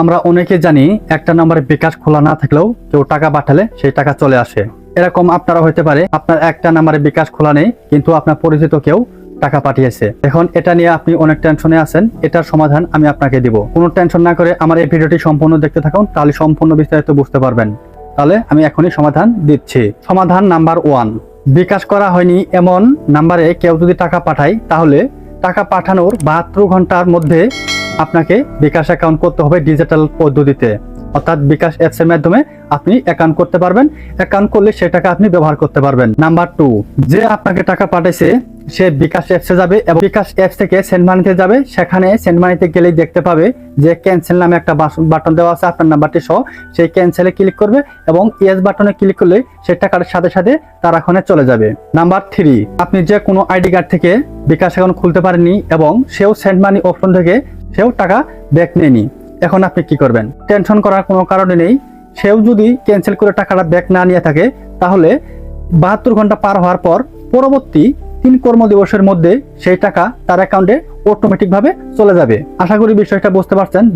আমরা অনেকে জানি একটা নম্বরে বিকাশ খোলা না থাকলেও কেউ টাকা পাঠালে সেই টাকা চলে আসে। এরকম আপনারা হইতে পারে, আপনার একটা নম্বরে বিকাশ খোলা নেই, কিন্তু আপনার পরিচিত কেউ টাকা পাঠিয়েছে। এখন এটা নিয়ে আপনি অনেক টেনশনে আছেন, এটার সমাধান আমি আপনাকে দিব। কোনো টেনশন না করে আমার এই ভিডিওটি সম্পূর্ণ দেখতে থাকুন, তাহলে সম্পূর্ণ বিস্তারিত বুঝতে পারবেন। তাহলে আমি এখনই সমাধান দিচ্ছি। সমাধান নাম্বার ওয়ান। বিকাশ করা হয়নি এমন নাম্বারে কেউ যদি টাকা পাঠায়, তাহলে টাকা পাঠানোর বাহাত্তর ঘণ্টার মধ্যে আপনাকে বিকাশ অ্যাকাউন্ট করতে হবে ডিজিটাল পদ্ধতিতে। অর্থাৎ বিকাশ অ্যাপস এর মাধ্যমে আপনি অ্যাকাউন্ট করতে পারবেন। অ্যাকাউন্ট করলে সে টাকা আপনি ব্যবহার করতে পারবেন। নাম্বার টু যে আপনাকে টাকা পাঠাইছে, সে বিকাশ অ্যাপসে যাবে এবং বিকাশ অ্যাপস থেকে সেন্ড মানিতে যাবে। সেখানে সেন্ড মানিতে গেলেই দেখতে পাবে যে ক্যান্সেল নামে একটা বাটন দেওয়া আছে, আপনার নাম্বারটি সহ। সেই ক্যান্সেলে ক্লিক করবে এবং ইয়েস বাটনে ক্লিক করলে সেই টাকার সাথে সাথে তার এখানে চলে যাবে। নাম্বার থ্রি আপনি যে কোনো আইডি কার্ড থেকে বিকাশ অ্যাকাউন্ট খুলতে পারেননি এবং সেও সেন্ড মানি অপশন থেকে সেও টাকা ব্যাক নেয়নি এখন আপনি কি করবেন? টেনশন করার কোনো কারণে নেই। সেও যদি ক্যান্সেল করে টাকাটা ব্যাক না নিয়ে থাকে, তাহলে বাহাত্তর ঘণ্টা পার হওয়ার পর পরবর্তী তিন কর্মদিবসের মধ্যে সেই টাকা তার অ্যাকাউন্টে অটোমেটিকভাবে চলে যাবে। আশা করি বিষয়টা বুঝতে পারছেন।